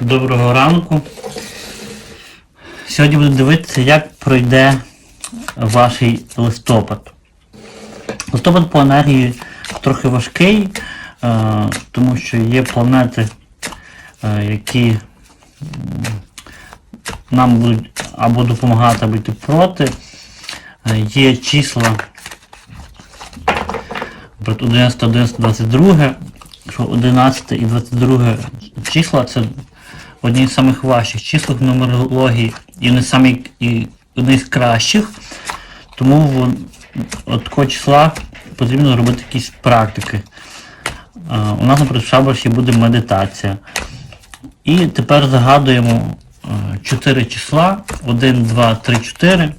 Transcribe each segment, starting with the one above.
Доброго ранку. Сьогодні буду дивитися, як пройде ваш листопад. Листопад по енергії трохи важкий, е, тому що є планети, е, які нам будуть або допомагати, або йти проти. Е, Є числа наприклад, 11, 11, 22, що 11 і 22 числа це одні з самих важчих чисел в нумерології і не самі і одні з кращих. Тому от такого числа потрібно робити якісь практики. У нас, наприклад, в шабаші буде медитація. І тепер загадуємо 4 числа. 1, 2, 3, 4.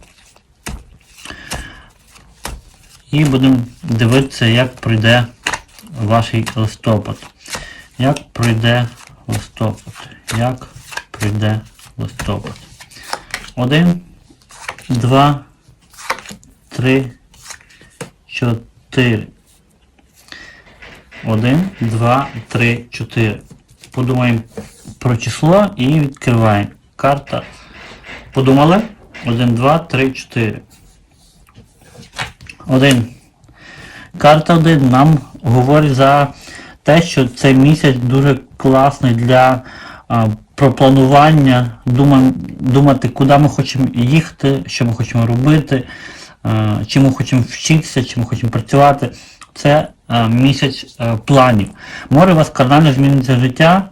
І будемо дивитися, як пройде ваш листопад. Як пройде листопад? Як пройде листопад? Один, два, три, чотири. Один, два, три, чотири. Подумаємо про число і відкриваємо. Карта. Подумали? Один, два, три, чотири. Один. Карта 1 нам говорить за те, що цей місяць дуже класний для а, пропланування, дума, думати, куди ми хочемо їхати, що ми хочемо робити, а, чим ми хочемо вчитися, чим ми хочемо працювати. Це а, місяць а, планів. Може у вас кардинально зміниться життя,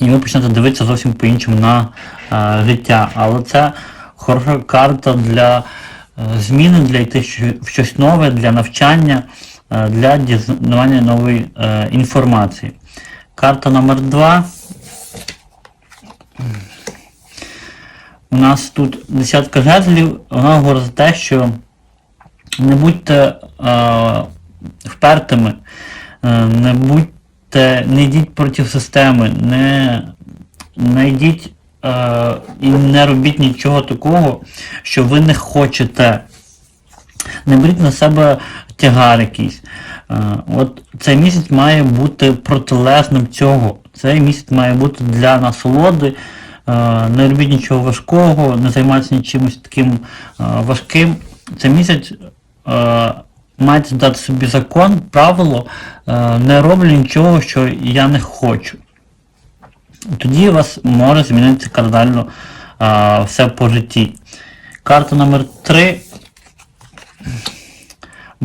і ви почнете дивитися зовсім по-іншому на а, життя. Але це хороша карта для е, зміни, для йти в щось нове, для навчання, для дізнавання нової е, інформації. Карта номер 2. У нас тут десятка жезлів, вона говорить за те, що не будьте е, впертими, е, не будьте, не йдіть проти системи, не, не йдіть е, і не робіть нічого такого, що ви не хочете. Не беріть на себе тягар якийсь. Е, от цей місяць має бути протилежним цього. Цей місяць має бути для насолоди. Е, не робіть нічого важкого, не займайтеся нічимось таким е, важким. Цей місяць маєте дати собі закон, правило, не роблю нічого, що я не хочу. Тоді у вас може змінитися кардинально все по житті. Карта номер 3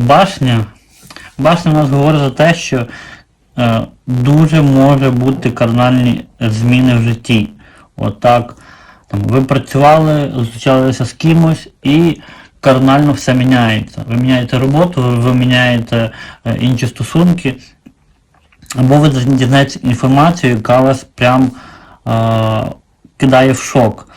Башня. Башня у нас говорить за те, що е, дуже може бути кардинальні зміни в житті. Отак. Там, ви працювали, зустрічалися з кимось і кардинально все міняється. Ви міняєте роботу, ви, міняєте е, інші стосунки, або ви дізнаєтесь інформацію, яка вас прям е, кидає в шок.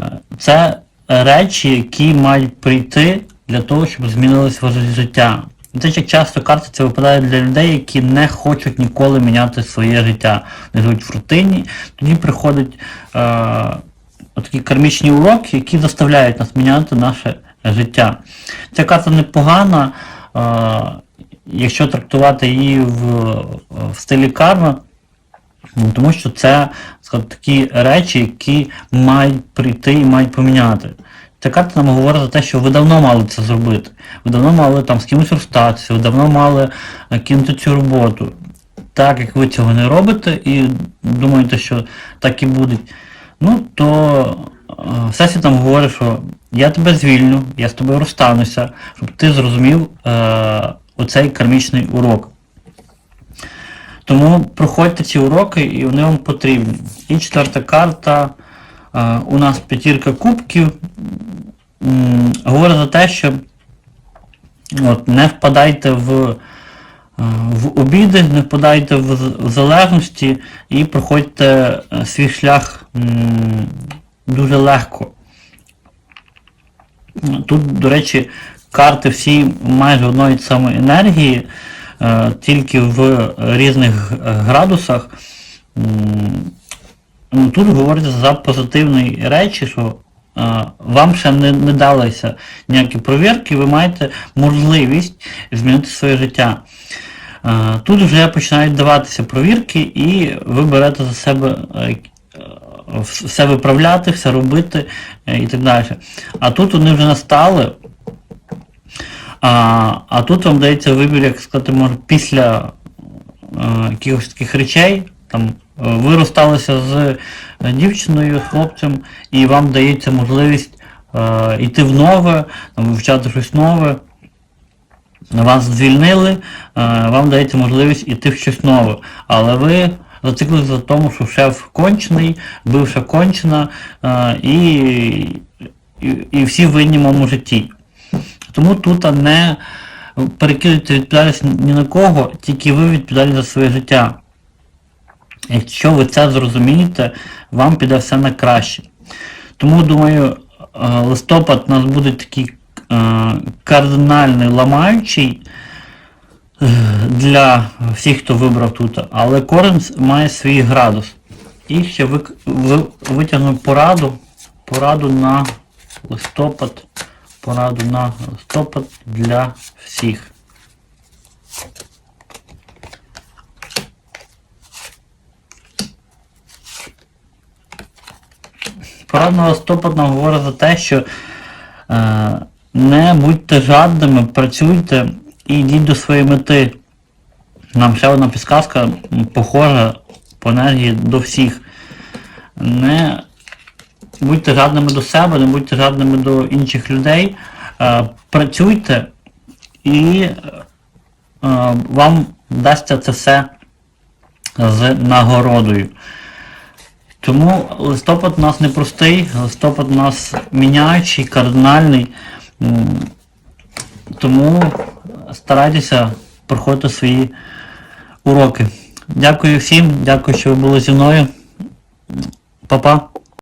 Е, Це речі, які мають прийти для того, щоб змінилось ваше життя. Те, як часто карти це випадає для людей, які не хочуть ніколи міняти своє життя. Вони живуть в рутині, тоді приходять е, такі кармічні уроки, які заставляють нас міняти наше життя. Ця карта непогана, е, якщо трактувати її в, в стилі карма, Ну, Тому що це скажімо, такі речі, які мають прийти і мають поміняти. Ця карта нам говорить за те, що ви давно мали це зробити. Ви давно мали там з кимось розстатися, ви давно мали е, кинути цю роботу. Так як ви цього не робите і думаєте, що так і буде, ну то е, всесвіт нам говорить, що я тебе звільню, я з тобою розстануся, щоб ти зрозумів е, оцей кармічний урок. Тому проходьте ці уроки і вони вам потрібні. І четверта карта. У нас п'ятірка кубків. Говорить за те, що от, не впадайте в, е, в обіди, не впадайте в, залежності і проходьте е, свій шлях дуже легко. Тут, до речі, карти всі майже одної самої енергії, е, тільки в різних градусах. Ну, Тут говориться за позитивні речі, що е, вам ще не, не далися ніякі провірки, ви маєте можливість змінити своє життя. Е, Тут вже починають даватися провірки, і ви берете за себе е, е, все виправляти, все робити е, і так далі. А тут вони вже настали. А, а тут вам дається вибір, як сказати, може, після е, якихось таких речей. Там, ви розсталися з е, дівчиною, з хлопцем, і вам дається можливість е, йти в нове, вивчати щось нове. Вас звільнили, е, вам дається можливість іти в щось нове. Але ви зациклилися в тому, що шеф кончений, бивша кончена, е, і, і, і всі винні в моєму житті. Тому тут не перекидуйте відповідальність ні на кого, тільки ви відповідальні за своє життя. Якщо ви це зрозумієте, вам піде все на краще. Тому, думаю, е, листопад у нас буде такий е, кардинальний ламаючий е, для всіх, хто вибрав тут, але кожен має свій градус. І ще витягну пораду, пораду на листопад, пораду на листопад для всіх. Листопад нам говорить за те, що е, не будьте жадними, працюйте і йдіть до своєї мети. Нам ще одна підсказка похожа по енергії до всіх. Не будьте жадними до себе, не будьте жадними до інших людей. Е, працюйте і е, вам вдасться це все з нагородою. Тому листопад у нас непростий, листопад у нас міняючий, кардинальний. Тому старайтеся проходити свої уроки. Дякую всім, дякую, що ви були зі мною. Па-па.